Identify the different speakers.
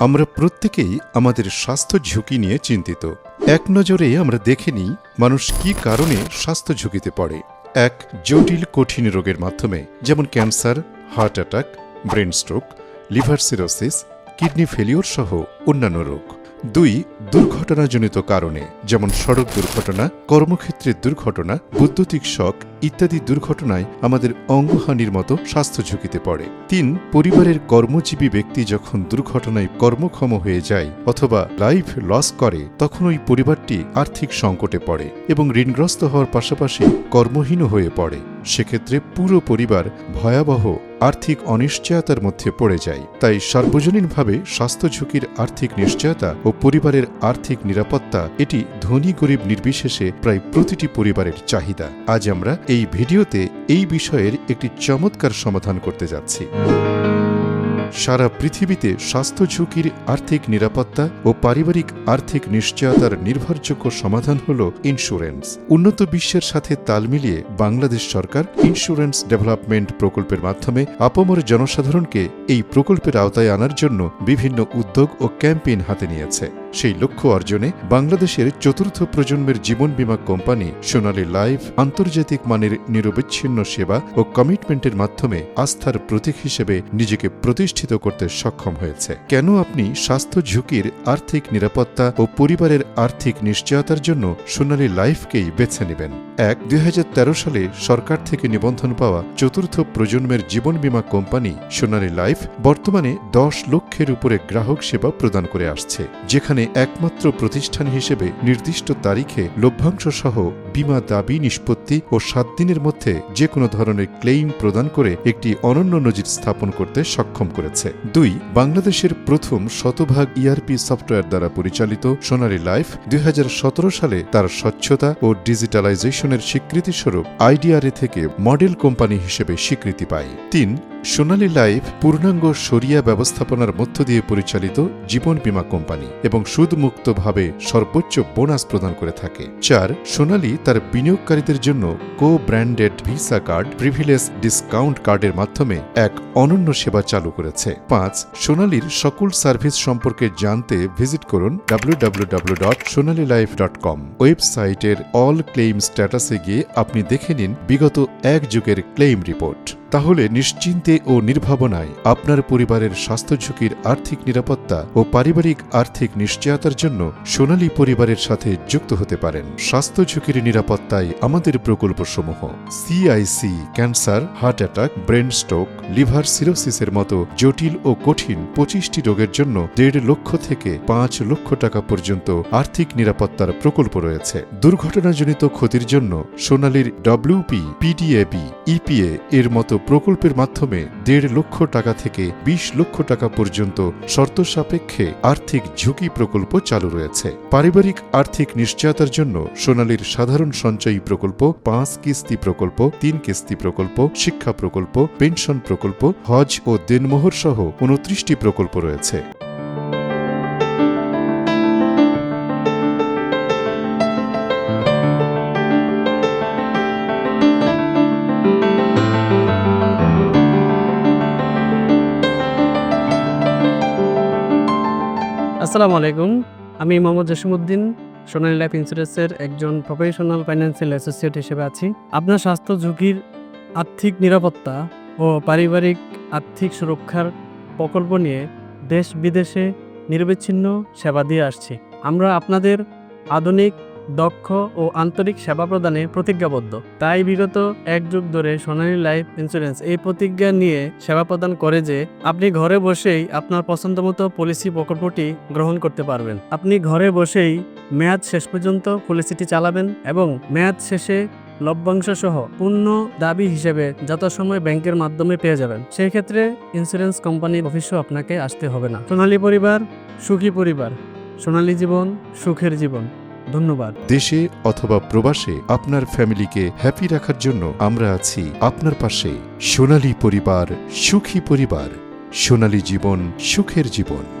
Speaker 1: আমরা প্রত্যেকেই আমাদের স্বাস্থ্য ঝুঁকি নিয়ে চিন্তিত। এক নজরে আমরা দেখে নিই মানুষ কি কারণে স্বাস্থ্য ঝুঁকিতে পড়ে। এক, জটিল, কঠিন রোগের মাধ্যমে, যেমন cancer, heart attack, brain stroke, liver cirrhosis, kidney failure সহ অন্যান্য রোগ। দুই, দুর্ঘটনাজনিত কারণে, যেমন সড়ক দুর্ঘটনা, কর্মক্ষেত্রের দুর্ঘটনা, বৈদ্যুতিক শক ইত্যাদি দুর্ঘটনায় আমাদের অঙ্গহানির মতো স্বাস্থ্য ঝুঁকিতে পড়ে। তিন, পরিবারের কর্মজীবী ব্যক্তি যখন দুর্ঘটনায় কর্মক্ষম হয়ে যায় অথবা লাইফ লস করে, তখন ওই পরিবারটি আর্থিক সংকটে পড়ে এবং ঋণগ্রস্ত হওয়ার পাশাপাশি কর্মহীন হয়ে পড়ে। সেক্ষেত্রে পুরো পরিবার ভয়াবহ আর্থিক অনিশ্চয়তার মধ্যে পড়ে যায়। তাই সার্বজনীনভাবে স্বাস্থ্য ঝুঁকির আর্থিক নিশ্চয়তা ও পরিবারের আর্থিক নিরাপত্তা এটি ধনী গরিব নির্বিশেষে প্রায় প্রতিটি পরিবারের চাহিদা। আজ আমরা এই ভিডিওতে এই বিষয়ের একটি চমৎকার সমাধান করতে যাচ্ছি। সারা পৃথিবীতে স্বাস্থ্য ঝুঁকির আর্থিক নিরাপত্তা ও পারিবারিক আর্থিক নিশ্চয়তার নির্ভরযোগ্য সমাধান হল ইন্স্যুরেন্স উন্নত বিশ্বের সাথে তাল মিলিয়ে বাংলাদেশ সরকার ইন্স্যুরেন্স ডেভেলপমেন্ট প্রকল্পের মাধ্যমে আপামর জনসাধারণকে এই প্রকল্পের আওতায় আনার জন্য বিভিন্ন উদ্যোগ ও ক্যাম্পেইন হাতে নিয়েছে। সেই লক্ষ্য অর্জনে বাংলাদেশের চতুর্থ প্রজন্মের জীবন বীমা কোম্পানি সোনালী লাইফ আন্তর্জাতিক মানের নিরবিচ্ছিন্ন সেবা ও কমিটমেন্টের মাধ্যমে আস্থার প্রতীক হিসেবে নিজেকে প্রতিষ্ঠিত করতে সক্ষম হয়েছে। কেন আপনি স্বাস্থ্য ঝুঁকির আর্থিক নিরাপত্তা ও পরিবারের আর্থিক নিশ্চয়তার জন্য সোনালী লাইফকেই বেছে নেবেন? এক, দুই সালে সরকার থেকে নিবন্ধন পাওয়া চতুর্থ প্রজন্মের জীবন বীমা কোম্পানি সোনালী লাইফ বর্তমানে দশ লক্ষের উপরে গ্রাহক সেবা প্রদান করে আসছে, যেখানে একমাত্র প্রতিষ্ঠান হিসেবে নির্দিষ্ট তারিখে লভ্যাংশ সহ বীমা দাবি নিষ্পত্তি ও সাত দিনের মধ্যে যে কোনো ধরনের ক্লেইম প্রদান করে একটি অনন্য নজির স্থাপন করতে সক্ষম করেছে। দুই, বাংলাদেশের প্রথম শতভাগ ইআরপি সফটওয়্যার দ্বারা পরিচালিত সোনারি লাইফ দুই হাজার সতেরো সালে তার স্বচ্ছতা ও ডিজিটালাইজেশনের স্বীকৃতিস্বরূপ আইডিআরএ থেকে মডেল কোম্পানি হিসেবে স্বীকৃতি পায়। তিন সোনালী লাইফ পূর্ণাঙ্গ সরিয়া ব্যবস্থাপনার মধ্য দিয়ে পরিচালিত জীবন বীমা কোম্পানি এবং সুদমুক্তভাবে সর্বোচ্চ বোনাস প্রদান করে থাকে। চার, সোনালী তার বিনিয়োগকারীদের জন্য co branded visa card privilege discount কার্ডের মাধ্যমে এক অনন্য সেবা চালু করেছে। পাঁচ, সোনালীর সকল সার্ভিস সম্পর্কে জানতে ভিজিট করুন www.sonalilife.com ওয়েবসাইটের অল ক্লেইম স্ট্যাটাসে গিয়ে আপনি দেখে নিন বিগত এক যুগের ক্লেইম রিপোর্ট। তাহলে নিশ্চিন্তে ও নির্ভাবনায় আপনার পরিবারের স্বাস্থ্য ঝুঁকির আর্থিক নিরাপত্তা ও পারিবারিক আর্থিক নিশ্চয়তার জন্য সোনালী পরিবারের সাথে যুক্ত হতে পারেন। স্বাস্থ্য ঝুঁকির নিরাপত্তায় আমাদের প্রকল্প প্রকল্পসমূহ CIC cancer, heart attack, brain stroke, liver সিরোসিসের মতো জটিল ও কঠিন পঁচিশটি রোগের জন্য দেড় লক্ষ থেকে পাঁচ লক্ষ টাকা পর্যন্ত আর্থিক নিরাপত্তার প্রকল্প রয়েছে। দুর্ঘটনাজনিত ক্ষতির জন্য সোনালীর ডব্লিউপি পিডিএবি ইপিএ এর মতো প্রকল্পের মাধ্যমে দেড় লক্ষ টাকা থেকে ২০ লক্ষ টাকা পর্যন্ত শর্ত সাপেক্ষে আর্থিক ঝুঁকি প্রকল্প চালু রয়েছে। পারিবারিক আর্থিক নিশ্চয়তার জন্য সোনালীর সাধারণ সঞ্চয়ী প্রকল্প, পাঁচ কিস্তি প্রকল্প, তিন কিস্তি প্রকল্প, শিক্ষা প্রকল্প, পেনশন প্রকল্প, হজ ও দেনমোহর সহ উনত্রিশটি প্রকল্প রয়েছে।
Speaker 2: আসসালামু আলাইকুম। আমি মোহাম্মদ জসিমউদ্দিন, সোনালী লাইফ ইন্স্যুরেন্সের একজন প্রফেশনাল ফাইন্যান্সিয়াল অ্যাসোসিয়েট হিসেবে আছি। আপনার স্বাস্থ্য ঝুঁকির আর্থিক নিরাপত্তা ও পারিবারিক আর্থিক সুরক্ষার প্রকল্প নিয়ে দেশ বিদেশে নিরবিচ্ছিন্ন সেবা দিয়ে আসছি। আমরা আপনাদের আধুনিক দক্ষ ও আন্তরিক সেবা প্রদানে প্রতিজ্ঞাবদ্ধ। তাই বিগত এক যুগ ধরে সোনালী লাইফ ইন্স্যুরেন্স এই প্রতিজ্ঞা নিয়ে সেবা প্রদান করে যে আপনি ঘরে বসেই আপনার পছন্দমতো পলিসি প্রকল্পটি গ্রহণ করতে পারবেন। আপনি ঘরে বসেই মেয়াদ শেষ পর্যন্ত পলিসিটি চালাবেন এবং মেয়াদ শেষে লভ্যাংশ সহ পূর্ণ দাবি হিসেবে যথাসময় ব্যাংকের মাধ্যমে পেয়ে যাবেন। সেই ক্ষেত্রে ইন্স্যুরেন্স কোম্পানির অফিসও আপনাকে আসতে হবে না। সোনালী পরিবার, সুখী পরিবার, সোনালী জীবন, সুখের জীবন। ধন্যবাদ।
Speaker 1: দেশে অথবা প্রবাসে আপনার ফ্যামিলিকে হ্যাপি রাখার জন্য আমরা আছি আপনার পাশে। সোনালী পরিবার, সুখী পরিবার। সোনালী জীবন, সুখের জীবন।